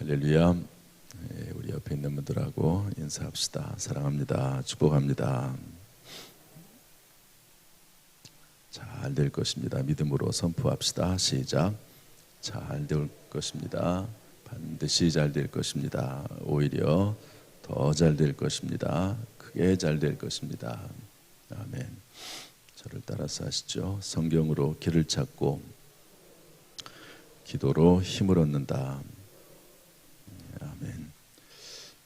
할렐루야. 예, 우리 옆에 있는 분들하고 인사합시다. 사랑합니다. 축복합니다. 잘 될 것입니다. 믿음으로 선포합시다. 시작. 잘 될 것입니다. 반드시 잘 될 것입니다. 오히려 더 잘 될 것입니다. 크게 잘 될 것입니다. 아멘. 저를 따라서 하시죠. 성경으로 길을 찾고 기도로 힘을 얻는다.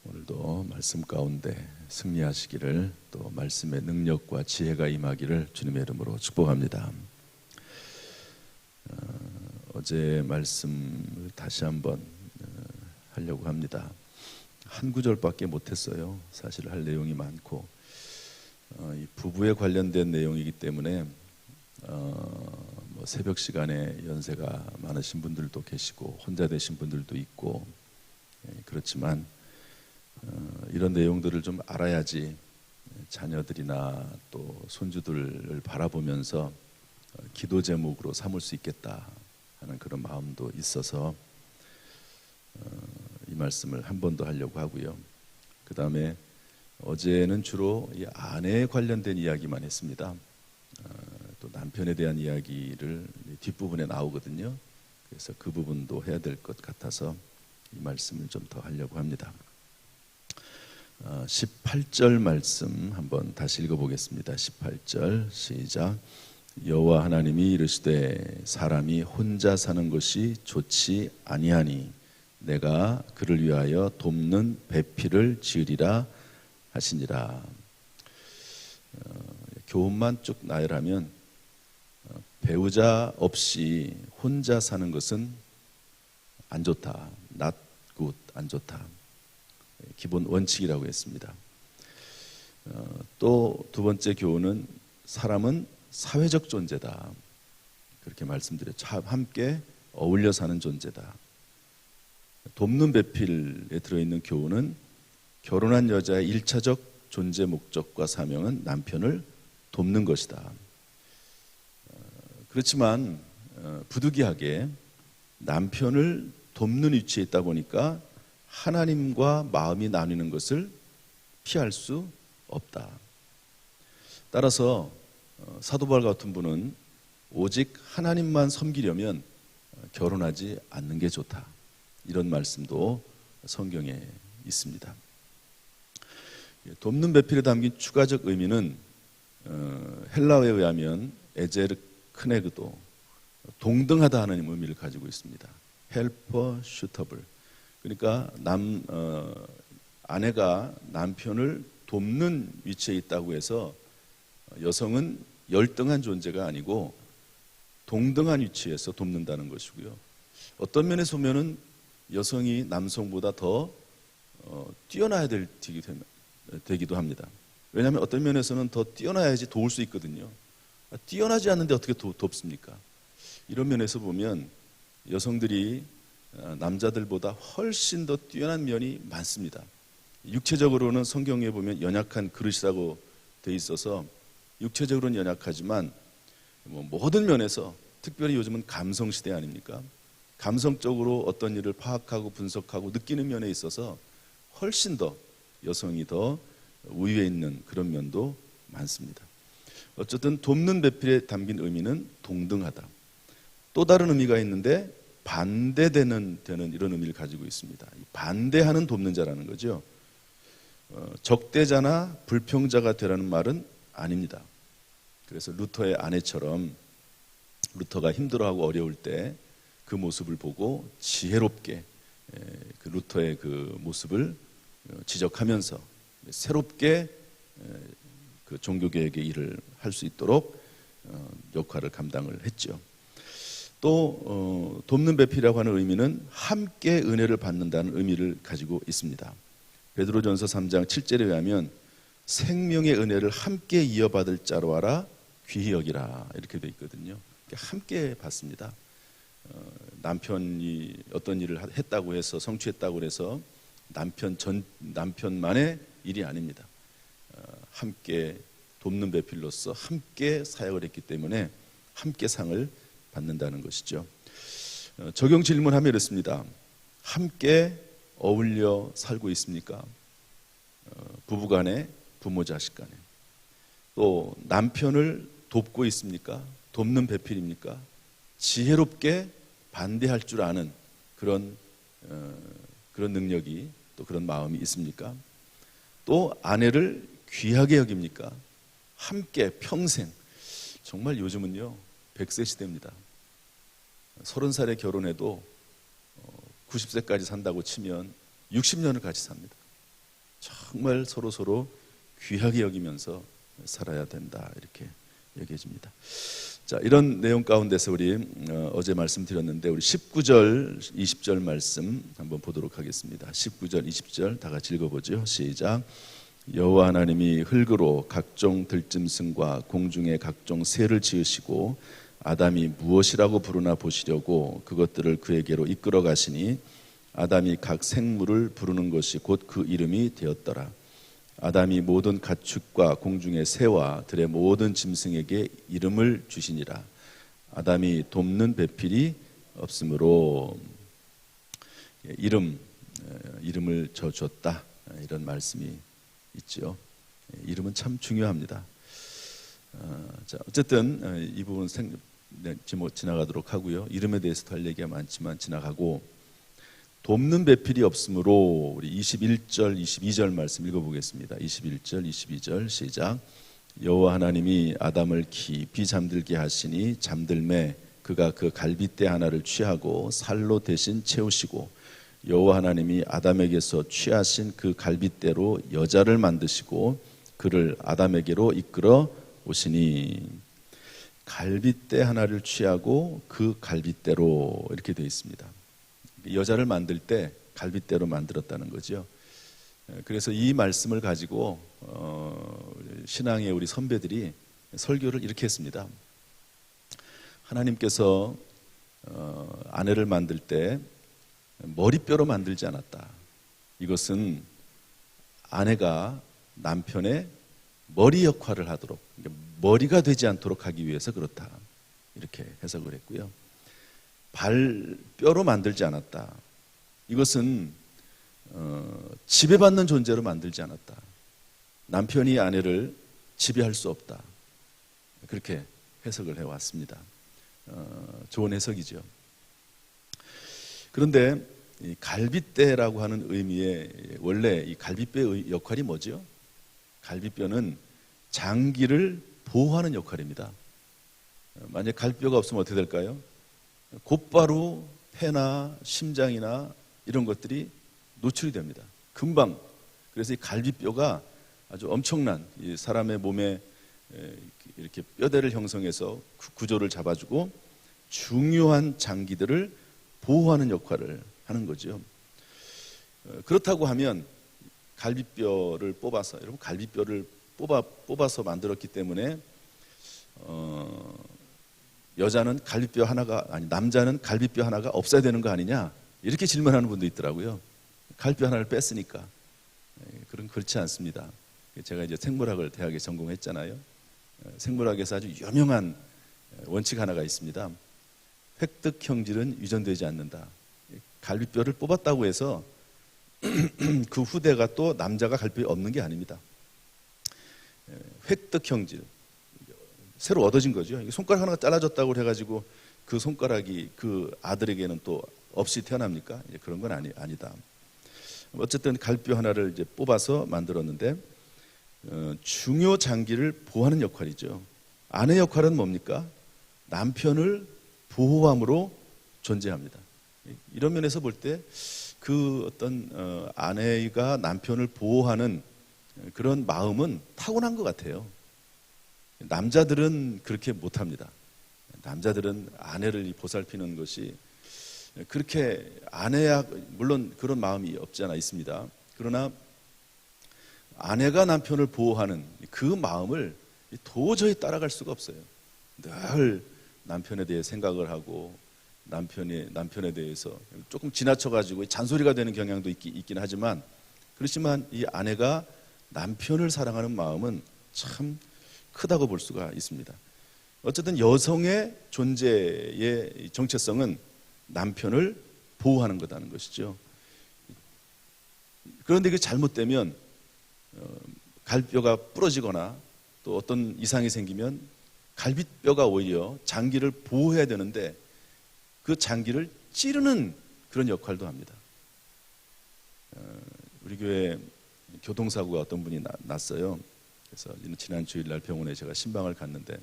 오늘도 말씀 가운데 승리하시기를 또 말씀의 능력과 지혜가 임하기를 주님의 이름으로 축복합니다. 어, 제 말씀을 다시 한번 어, 하려고 합니다. 한 구절밖에 못했어요. 사실 할 내용이 많고 어, 이 부부에 관련된 내용이기 때문에 어, 뭐 새벽 시간에 연세가 많으신 분들도 계시고 혼자 되신 분들도 있고 예, 그렇지만 어, 이런 내용들을 좀 알아야지 자녀들이나 또 손주들을 바라보면서 어, 기도 제목으로 삼을 수 있겠다 하는 그런 마음도 있어서 어, 이 말씀을 한 번 더 하려고 하고요. 그 다음에 어제는 주로 이 아내에 관련된 이야기만 했습니다. 또 남편에 대한 이야기를 뒷부분에 나오거든요. 그래서 그 부분도 해야 될 것 같아서 이 말씀을 좀 더 하려고 합니다. 18절 말씀 한번 다시 읽어보겠습니다. 18절 시작. 여호와 하나님이 이르시되 사람이 혼자 사는 것이 좋지 아니하니 내가 그를 위하여 돕는 배필을 지으리라 하시니라. 어, 교훈만 쭉 나열하면 어, 배우자 없이 혼자 사는 것은 안 좋다. good, 안 좋다. 기본 원칙이라고 했습니다. 어, 또두 번째 교훈은 사람은 사회적 존재다. 그렇게 말씀드렸죠. 함께 어울려 사는 존재다. 돕는 배필에 들어있는 교훈은 결혼한 여자의 일차적 존재 목적과 사명은 남편을 돕는 것이다. 어, 그렇지만 어, 부득이하게 남편을 돕는 위치에 있다 보니까 하나님과 마음이 나뉘는 것을 피할 수 없다. 따라서 어, 사도 바울 같은 분은 오직 하나님만 섬기려면 결혼하지 않는 게 좋다. 이런 말씀도 성경에 있습니다. 예, 돕는 배필에 담긴 추가적 의미는 헬라어에 의하면 에제르 크네그도 동등하다 하는 의미를 가지고 있습니다. 헬퍼 슈터블. 그러니까 남 어, 아내가 남편을 돕는 위치에 있다고 해서 여성은 열등한 존재가 아니고 동등한 위치에서 돕는다는 것이고요. 어떤 면에서 보면은 여성이 남성보다 더 어, 뛰어나야 될 되기도 합니다. 왜냐하면 어떤 면에서는 더 뛰어나야지 도울 수 있거든요. 뛰어나지 않는데 어떻게 도, 돕습니까? 이런 면에서 보면 여성들이 어, 남자들보다 훨씬 더 뛰어난 면이 많습니다. 육체적으로는 성경에 보면 연약한 그릇이라고 돼 있어서 육체적으로는 연약하지만 뭐 모든 면에서 특별히 요즘은 감성 시대 아닙니까? 감성적으로 어떤 일을 파악하고 분석하고 느끼는 면에 있어서 훨씬 더 여성이 더 우위에 있는 그런 면도 많습니다. 어쨌든 돕는 배필에 담긴 의미는 동등하다. 또 다른 의미가 있는데 반대되는 되는 이런 의미를 가지고 있습니다. 반대하는 돕는 자라는 거죠. 어, 적대자나 불평자가 되라는 말은 아닙니다. 그래서 루터의 아내처럼 루터가 힘들어하고 어려울 때 그 모습을 보고 지혜롭게 그 루터의 그 모습을 어, 지적하면서 새롭게 그 종교개혁의 일을 할 수 있도록 어, 역할을 감당을 했죠. 또 어, 돕는 배필이라고 하는 의미는 함께 은혜를 받는다는 의미를 가지고 있습니다. 베드로전서 3장 7절에 의하면 생명의 은혜를 함께 이어받을 자로 알아 귀히 여기라 이렇게 돼 있거든요. 함께 받습니다. 어, 남편이 어떤 일을 했다고 해서 성취했다고 해서 남편 전 남편만의 일이 아닙니다. 어, 함께 돕는 배필로서 함께 사역을 했기 때문에 함께 상을 받는다는 것이죠. 어, 적용 질문하면 이렇습니다. 함께 어울려 살고 있습니까? 어, 부부 간에 부모 자식 간에 또 남편을 돕고 있습니까? 돕는 배필입니까? 지혜롭게 반대할 줄 아는 그런 어, 그런 능력이 또 그런 마음이 있습니까? 또 아내를 귀하게 여깁니까? 함께 평생 정말 요즘은요 100세 시대입니다. 30살에 결혼해도 90세까지 산다고 치면 60년을 같이 삽니다. 정말 서로 서로 귀하게 여기면서 살아야 된다 이렇게 얘기해 줍니다. 자 이런 내용 가운데서 우리 어, 어제 말씀드렸는데 우리 19절 20절 말씀 한번 보도록 하겠습니다. 19절 20절 다 같이 읽어보죠. 시작. 여호와 하나님이 흙으로 각종 들짐승과 공중의 각종 새를 지으시고 아담이 무엇이라고 부르나 보시려고 그것들을 그에게로 이끌어 가시니 아담이 각 생물을 부르는 것이 곧 그 이름이 되었더라. 아담이 모든 가축과 공중의 새와 들의 모든 짐승에게 이름을 주시니라. 아담이 돕는 배필이 없으므로 예, 이름 이름을 저 줬다 이런 말씀이 있죠. 예, 이름은 참 중요합니다. 어, 자 어쨌든 어, 이 부분 생, 네, 지나가도록 하고요. 이름에 대해서도 할 얘기가 많지만 지나가고 돕는 배필이 없으므로 우리 21절, 22절 말씀 읽어보겠습니다. 21절, 22절 시작. 여호와 하나님이 아담을 깊이 잠들게 하시니 잠들매 그가 그 갈빗대 하나를 취하고 살로 대신 채우시고 여호와 하나님이 아담에게서 취하신 그 갈빗대로 여자를 만드시고 그를 아담에게로 이끌어 오시니 갈빗대 하나를 취하고 그 갈빗대로 이렇게 되어 있습니다. 여자를 만들 때 갈빗대로 만들었다는 거죠. 그래서 이 말씀을 가지고 어, 신앙의 우리 선배들이 설교를 이렇게 했습니다. 하나님께서 어, 아내를 만들 때 머리뼈로 만들지 않았다. 이것은 아내가 남편의 머리 역할을 하도록 그러니까 머리가 되지 않도록 하기 위해서 그렇다. 이렇게 해석을 했고요. 발 뼈로 만들지 않았다. 이것은 어, 지배받는 존재로 만들지 않았다. 남편이 아내를 지배할 수 없다. 그렇게 해석을 해왔습니다. 어, 좋은 해석이죠. 그런데 이 갈빗대라고 하는 의미의 원래 이 갈빗뼈의 역할이 뭐죠? 갈빗뼈는 장기를 보호하는 역할입니다. 만약 갈뼈가 없으면 어떻게 될까요? 곧바로 폐나 심장이나 이런 것들이 노출이 됩니다. 금방. 그래서 이 갈비뼈가 아주 엄청난 사람의 몸에 이렇게 뼈대를 형성해서 구조를 잡아주고 중요한 장기들을 보호하는 역할을 하는 거죠. 어, 그렇다고 하면 갈비뼈를 뽑아서 여러분 갈비뼈를 뽑아 뽑아서 만들었기 때문에 어, 여자는 갈비뼈 하나가 아니 남자는 갈비뼈 하나가 없어야 되는 거 아니냐 이렇게 질문하는 분도 있더라고요. 갈비뼈 하나를 뺐으니까 예, 그런 그렇지 않습니다. 제가 이제 생물학을 대학에 전공했잖아요. 예, 생물학에서 아주 유명한 원칙 하나가 있습니다. 획득 형질은 유전되지 않는다. 갈비뼈를 뽑았다고 해서 그 후대가 또 남자가 갈비뼈 없는 게 아닙니다. 예, 획득 형질 새로 얻어진 거죠. 손가락 하나가 잘라졌다고 해가지고 그 손가락이 그 아들에게는 또 없이 태어납니까? 그런 건 아니, 아니다. 어쨌든 갈뼈 하나를 이제 뽑아서 만들었는데 어, 중요 장기를 보호하는 역할이죠. 아내 역할은 뭡니까? 남편을 보호함으로 존재합니다. 이런 면에서 볼때 그 어떤 어, 아내가 남편을 보호하는 그런 마음은 타고난 것 같아요. 남자들은 그렇게 못합니다. 남자들은 아내를 보살피는 것이 그렇게 아내야 물론 그런 마음이 없지 않아 있습니다. 그러나 아내가 남편을 보호하는 그 마음을 도저히 따라갈 수가 없어요. 늘 남편에 대해 생각을 하고 남편이 남편에 대해서 조금 지나쳐 가지고 잔소리가 되는 경향도 있기, 있긴 하지만 그렇지만 이 아내가 남편을 사랑하는 마음은 참 크다고 볼 수가 있습니다. 어쨌든 여성의 존재의 정체성은 남편을 보호하는 거다는 것이죠. 그런데 이게 잘못되면 어, 갈비뼈가 부러지거나 또 어떤 이상이 생기면 갈비뼈가 오히려 장기를 보호해야 되는데 그 장기를 찌르는 그런 역할도 합니다. 어, 우리 교회 교통사고가 어떤 분이 나- 났어요. 그래서 지난 주일날 병원에 제가 신방을 갔는데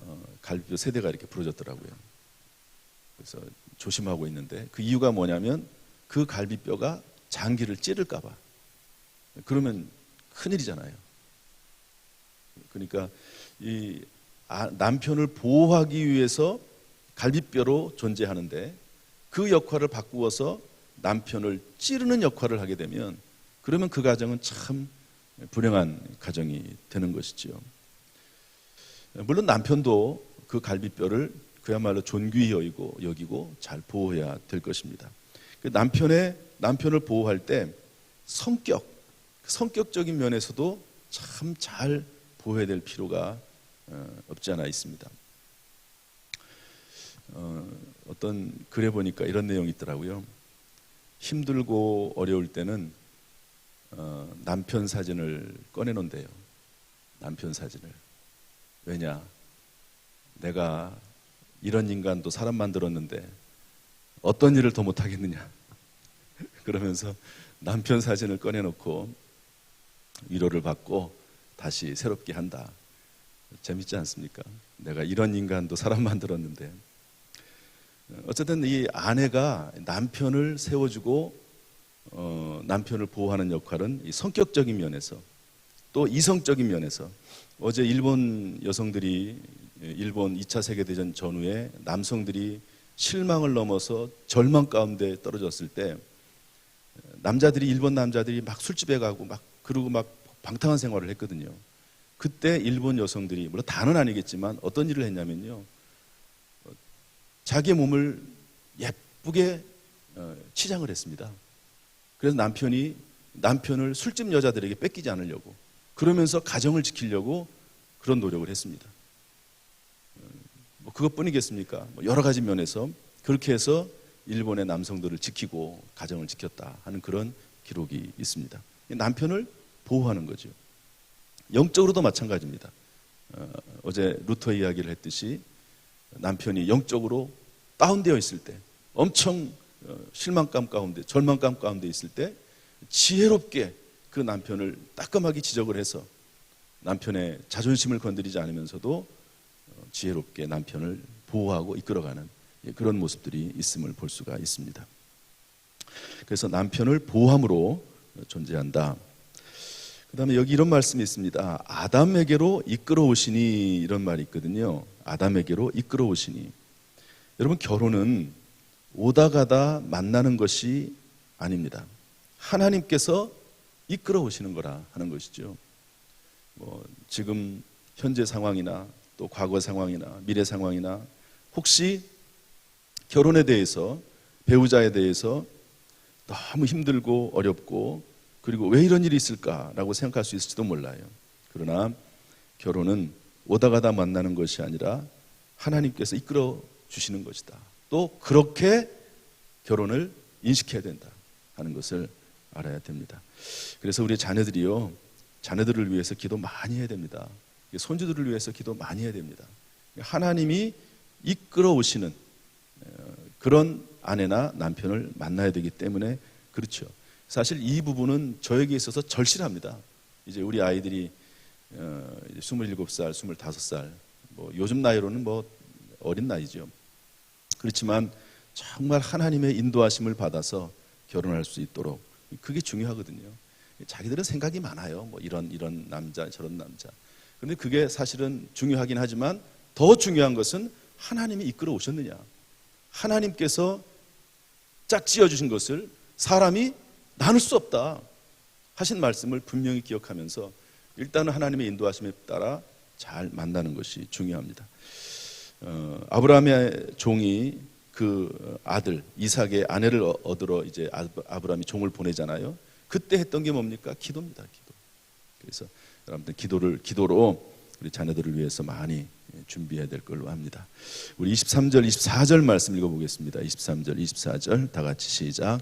어, 갈비뼈 세 대가 이렇게 부러졌더라고요. 그래서 조심하고 있는데 그 이유가 뭐냐면 그 갈비뼈가 장기를 찌를까봐. 그러면 큰일이잖아요. 그러니까 이 아- 남편을 보호하기 위해서 갈비뼈로 존재하는데 그 역할을 바꾸어서 남편을 찌르는 역할을 하게 되면 그러면 그 가정은 참 불행한 가정이 되는 것이지요. 물론 남편도 그 갈비뼈를 그야말로 존귀히 여기고, 여기고 잘 보호해야 될 것입니다. 그 남편의 남편을 보호할 때 성격, 성격적인 면에서도 참 잘 보호해야 될 필요가 어, 없지 않아 있습니다. 어, 어떤 글에 보니까 이런 내용이 있더라고요. 힘들고 어려울 때는 어, 남편 사진을 꺼내놓는데요. 남편 사진을. 왜냐? 내가 이런 인간도 사람 만들었는데 어떤 일을 더 못하겠느냐? 그러면서 남편 사진을 꺼내놓고 위로를 받고 다시 새롭게 한다. 재밌지 않습니까? 내가 이런 인간도 사람 만들었는데 어쨌든 이 아내가 남편을 세워주고 어, 남편을 보호하는 역할은 이 성격적인 면에서 또 이성적인 면에서 어제 일본 여성들이 일본 2차 세계대전 전후에 남성들이 실망을 넘어서 절망 가운데 떨어졌을 때 남자들이 일본 남자들이 막 술집에 가고 막 그러고 막 방탕한 생활을 했거든요. 그때 일본 여성들이 물론 다는 아니겠지만 어떤 일을 했냐면요. 자기의 몸을 예쁘게 어, 치장을 했습니다. 그래서 남편이 남편을 술집 여자들에게 뺏기지 않으려고 그러면서 가정을 지키려고 그런 노력을 했습니다. 어, 뭐 그것뿐이겠습니까? 뭐 여러 가지 면에서 그렇게 해서 일본의 남성들을 지키고 가정을 지켰다 하는 그런 기록이 있습니다. 남편을 보호하는 거죠. 영적으로도 마찬가지입니다. 어, 어제 루터 이야기를 했듯이 남편이 영적으로 다운되어 있을 때, 엄청 어, 실망감 가운데, 절망감 가운데 있을 때 지혜롭게 그 남편을 따끔하게 지적을 해서 남편의 자존심을 건드리지 않으면서도 어, 지혜롭게 남편을 보호하고 이끌어가는 예, 그런 모습들이 있음을 볼 수가 있습니다. 그래서 남편을 보호함으로 존재한다. 그 다음에 여기 이런 말씀이 있습니다. 아담에게로 이끌어 오시니 이런 말이 있거든요. 아담에게로 이끌어 오시니. 여러분, 결혼은 오다 가다 만나는 것이 아닙니다. 하나님께서 이끌어 오시는 거라 하는 것이죠. 뭐, 지금 현재 상황이나 또 과거 상황이나 미래 상황이나 혹시 결혼에 대해서 배우자에 대해서 너무 힘들고 어렵고 그리고 왜 이런 일이 있을까라고 생각할 수 있을지도 몰라요. 그러나 결혼은 오다 가다 만나는 것이 아니라 하나님께서 이끌어 주시는 것이다. 또 그렇게 결혼을 인식해야 된다 하는 것을 알아야 됩니다. 그래서 우리 자녀들이요. 자녀들을 위해서 기도 많이 해야 됩니다. 손주들을 위해서 기도 많이 해야 됩니다. 하나님이 이끌어 오시는 어, 그런 아내나 남편을 만나야 되기 때문에 그렇죠. 사실 이 부분은 저에게 있어서 절실합니다. 이제 우리 아이들이 어, 27살, 25살, 뭐 요즘 나이로는 뭐 어린 나이죠. 그렇지만 정말 하나님의 인도하심을 받아서 결혼할 수 있도록 그게 중요하거든요. 자기들은 생각이 많아요. 뭐 이런 이런 남자, 저런 남자. 그런데 그게 사실은 중요하긴 하지만 더 중요한 것은 하나님이 이끌어 오셨느냐. 하나님께서 짝 지어 주신 것을 사람이 나눌 수 없다 하신 말씀을 분명히 기억하면서 일단은 하나님의 인도하심에 따라 잘 만나는 것이 중요합니다. 어, 아브라함의 종이 그 아들 이삭의 아내를 얻으러 이제 아브라함이 종을 보내잖아요. 그때 했던 게 뭡니까? 기도입니다. 기도. 그래서 여러분들 기도를 기도로 우리 자녀들을 위해서 많이 준비해야 될 걸로 합니다. 우리 23절, 24절 말씀 읽어보겠습니다. 23절, 24절 다 같이 시작.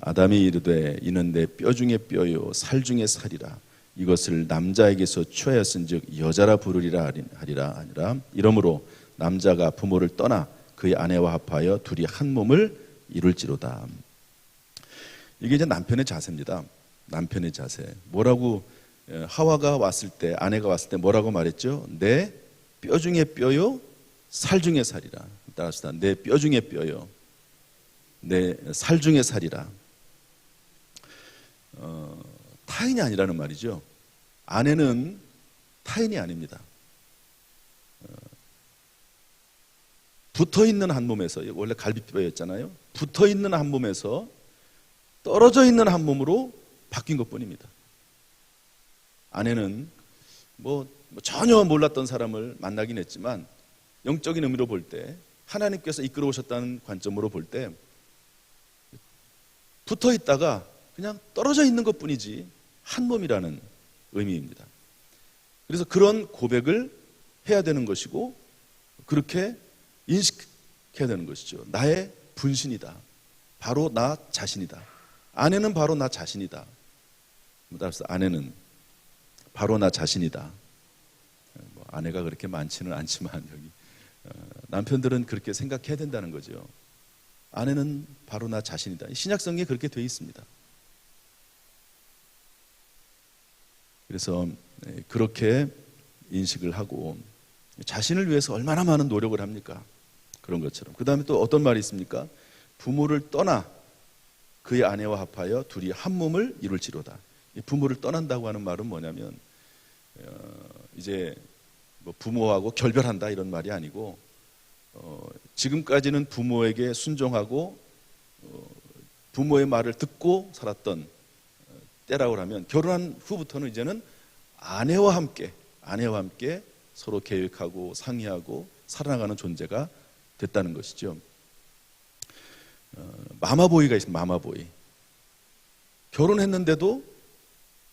아담이 이르되 이는 내 뼈 중에 뼈요 살 중에 살이라 이것을 남자에게서 취하였은즉 여자라 부르리라 하리라 아니라 이러므로 남자가 부모를 떠나 그의 아내와 합하여 둘이 한 몸을 이룰지로다. 이게 이제 남편의 자세입니다. 남편의 자세. 뭐라고 에, 하와가 왔을 때 아내가 왔을 때 뭐라고 말했죠? 내 뼈 중에 뼈요 살 중에 살이라. 따라서 내뼈 중에 뼈요 내 살 중에 살이라. 어, 타인이 아니라는 말이죠. 아내는 타인이 아닙니다. 어, 붙어 있는 한 몸에서 원래 갈비뼈였잖아요. 붙어 있는 한 몸에서 떨어져 있는 한 몸으로 바뀐 것뿐입니다. 아내는 뭐, 뭐 전혀 몰랐던 사람을 만나긴 했지만 영적인 의미로 볼 때 하나님께서 이끌어 오셨다는 관점으로 볼 때 붙어 있다가 그냥 떨어져 있는 것 뿐이지 한 몸이라는 의미입니다. 그래서 그런 고백을 해야 되는 것이고 그렇게 인식해야 되는 것이죠. 나의 분신이다. 바로 나 자신이다. 아내는 바로 나 자신이다. 따라서 아내는 바로 나 자신이다. 뭐 아내가 그렇게 많지는 않지만 여기 어, 남편들은 그렇게 생각해야 된다는 거죠. 아내는 바로 나 자신이다. 신약성에 그렇게 되어 있습니다. 그래서 네, 그렇게 인식을 하고 자신을 위해서 얼마나 많은 노력을 합니까? 그런 것처럼. 그 다음에 또 어떤 말이 있습니까? 부모를 떠나 그의 아내와 합하여 둘이 한 몸을 이룰지로다. 부모를 떠난다고 하는 말은 뭐냐면 어, 이제 뭐 부모하고 결별한다 이런 말이 아니고 어, 지금까지는 부모에게 순종하고 어, 부모의 말을 듣고 살았던 어, 때라고 하면 결혼한 후부터는 이제는 아내와 함께 아내와 함께 서로 계획하고 상의하고 살아나가는 존재가 됐다는 것이죠. 어, 마마보이가 있습니다. 마마보이. 결혼했는데도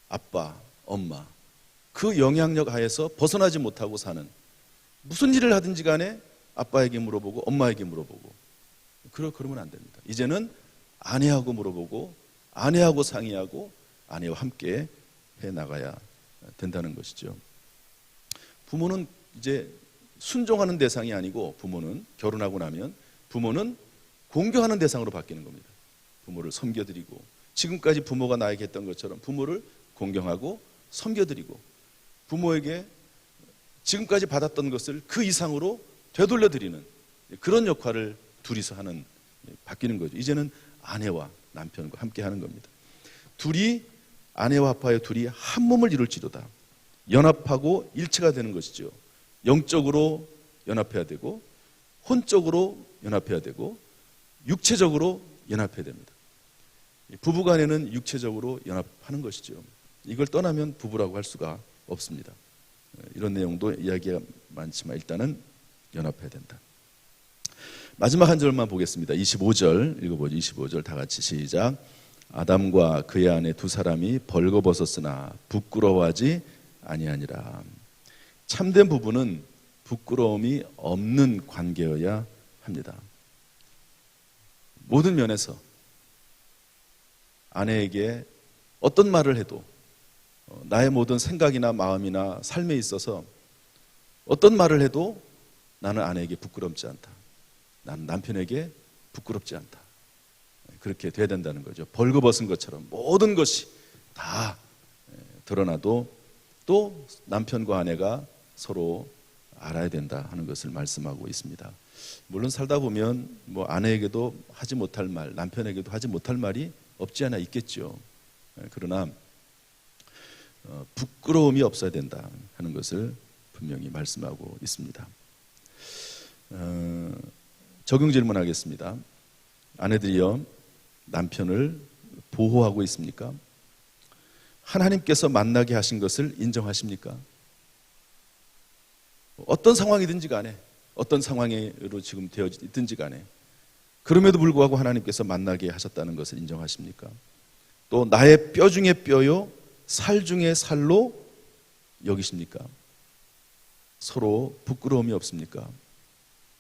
아빠, 엄마 그 영향력 하에서 벗어나지 못하고 사는 무슨 일을 하든지 간에 아빠에게 물어보고 엄마에게 물어보고 그러 그러면 안 됩니다. 이제는 아내하고 물어보고 아내하고 상의하고 아내와 함께 해 나가야 된다는 것이죠. 부모는 이제 순종하는 대상이 아니고 부모는 결혼하고 나면 부모는 공경하는 대상으로 바뀌는 겁니다. 부모를 섬겨드리고 지금까지 부모가 나에게 했던 것처럼 부모를 공경하고 섬겨드리고 부모에게 지금까지 받았던 것을 그 이상으로 되돌려 드리는 그런 역할을 둘이서 하는 바뀌는 거죠. 이제는 아내와 남편과 함께 하는 겁니다. 둘이 아내와 합하여 둘이 한 몸을 이룰지로다. 연합하고 일체가 되는 것이죠. 영적으로 연합해야 되고 혼적으로 연합해야 되고 육체적으로 연합해야 됩니다. 부부간에는 육체적으로 연합하는 것이죠. 이걸 떠나면 부부라고 할 수가 없습니다. 이런 내용도 이야기가 많지만 일단은 연합해야 된다. 마지막 한 절만 보겠습니다. 25절 읽어보죠. 25절 다 같이 시작. 아담과 그의 아내 두 사람이 벌거벗었으나 부끄러워하지 아니하니라. 참된 부부는 부끄러움이 없는 관계여야 합니다. 모든 면에서 아내에게 어떤 말을 해도 어, 나의 모든 생각이나 마음이나 삶에 있어서 어떤 말을 해도 나는 아내에게 부끄럽지 않다. 나는 남편에게 부끄럽지 않다. 그렇게 돼야 된다는 거죠. 벌거벗은 것처럼 모든 것이 다 드러나도 또 남편과 아내가 서로 알아야 된다 하는 것을 말씀하고 있습니다. 물론 살다 보면 뭐 아내에게도 하지 못할 말, 남편에게도 하지 못할 말이 없지 않아 있겠죠. 그러나 어, 부끄러움이 없어야 된다 하는 것을 분명히 말씀하고 있습니다. 어, 적용 질문하겠습니다. 아내들이요 남편을 보호하고 있습니까? 하나님께서 만나게 하신 것을 인정하십니까? 어떤 상황이든지 간에 어떤 상황으로 지금 되어 있든지 간에 그럼에도 불구하고 하나님께서 만나게 하셨다는 것을 인정하십니까? 또 나의 뼈 중에 뼈요 살 중에 살로 여기십니까? 서로 부끄러움이 없습니까?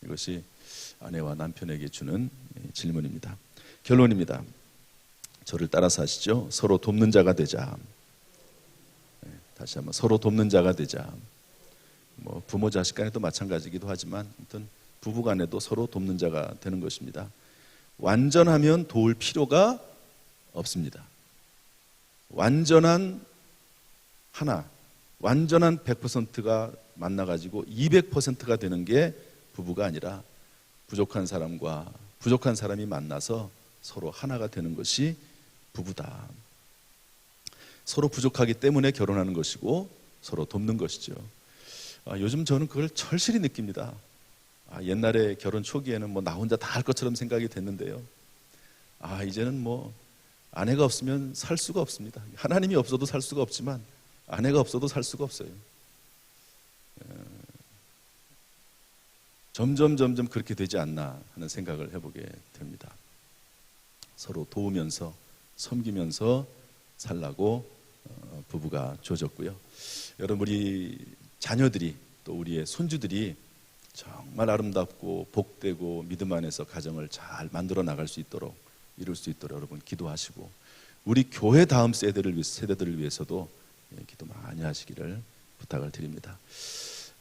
이것이 아내와 남편에게 주는 질문입니다. 결론입니다. 저를 따라서 하시죠. 서로 돕는 자가 되자. 네, 다시 한번 서로 돕는 자가 되자. 뭐 부모 자식 간에도 마찬가지기도 하지만 아무튼 부부 간에도 서로 돕는 자가 되는 것입니다. 완전하면 도울 필요가 없습니다. 완전한 하나, 완전한 100%가 만나가지고 200%가 되는 게 부부가 아니라 부족한 사람과 부족한 사람이 만나서 서로 하나가 되는 것이 부부다. 서로 부족하기 때문에 결혼하는 것이고 서로 돕는 것이죠. 아, 요즘 저는 그걸 절실히 느낍니다. 아, 옛날에 결혼 초기에는 뭐 나 혼자 다 할 것처럼 생각이 됐는데요. 아, 이제는 뭐 아내가 없으면 살 수가 없습니다. 하나님이 없어도 살 수가 없지만 아내가 없어도 살 수가 없어요. 어, 점점 점점 그렇게 되지 않나 하는 생각을 해보게 됩니다. 서로 도우면서 섬기면서 살라고 어, 부부가 조졌고요. 여러분 우리 자녀들이 또 우리의 손주들이 정말 아름답고 복되고 믿음 안에서 가정을 잘 만들어 나갈 수 있도록 이룰 수 있도록 여러분 기도하시고 우리 교회 다음 세대를 위해 세대들을 위해서도 예, 기도 많이 하시기를 부탁을 드립니다.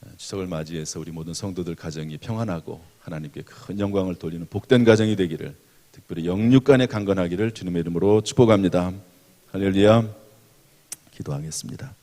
어, 추석을 맞이해서 우리 모든 성도들 가정이 평안하고 하나님께 큰 영광을 돌리는 복된 가정이 되기를 특별히 영육간에 강건하기를 주님의 이름으로 축복합니다. 할렐루야. 기도하겠습니다.